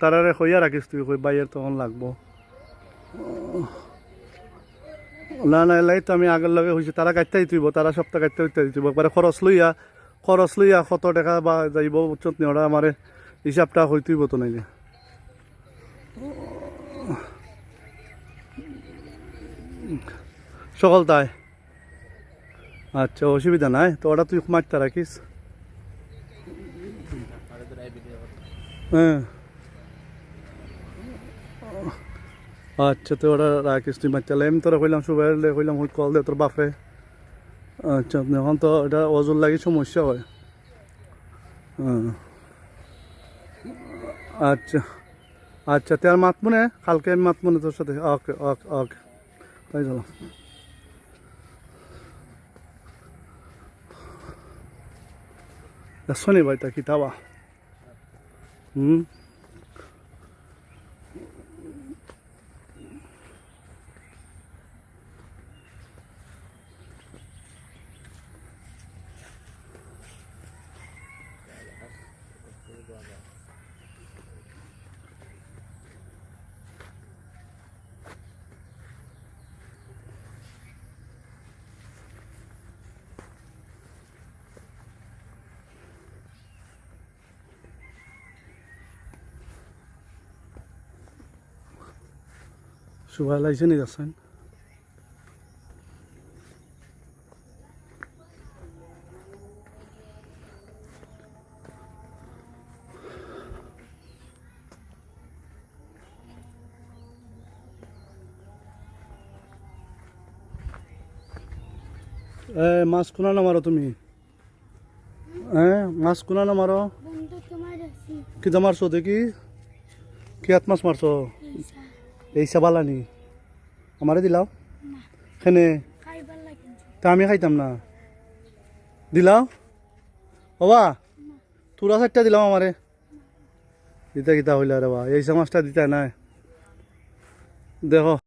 তারারে কইয়া রাখিস তুই কই বাইয়ের তখন লাগবো। না না, এলাই তো আমি আগের লগে হয়েছে তারা কাটতে দিতেইব তারা সপ্তাহ কাটতে হইতে দিতেইব একবারে খরচ লইয়া খরচ লইয়া কত টাকা বা যাইব উচ্চত নেওয়া আমারে হিসাবটা হইতেইব তো নাইলে। সকল তাই? আচ্ছা অসুবিধা নাই। তো ওটা তুই মারতে রাখিস। হ্যাঁ। আচ্ছা তো ওটা রাখিস তুই মারতে আমি তোরা কইলাম সুবাই কইলাম ওই কল দে তোর বাপরে। আচ্ছা এখন তো এটা ওজন লাগি সমস্যা হয়। আচ্ছা আচ্ছা তে আর মাত মনে কালকে আমি মাত মনে তোর সাথে। ওকে ওকে ওকে। তাই চলো শনি ভাই তা কিতাবা হুম? সুবাই লাগছে নি যাচ্ছেন এ মাছ কোনা না মারো তুমি হ্যাঁ মাছ কোনা না মারো বন্ধু তোমার আছি কি মারছো দেখি কি হাত মাছ মারছো পয়সা এই সাবালানি আমারে দিলাও। খেনে। তা আমি খাইতাম না। দিলাও। বাবা, তুরা চারটা দিলাম আমারে। দিতা কিতা হইলা রে বা, এই মাছটা দিতা নাই। দেখো।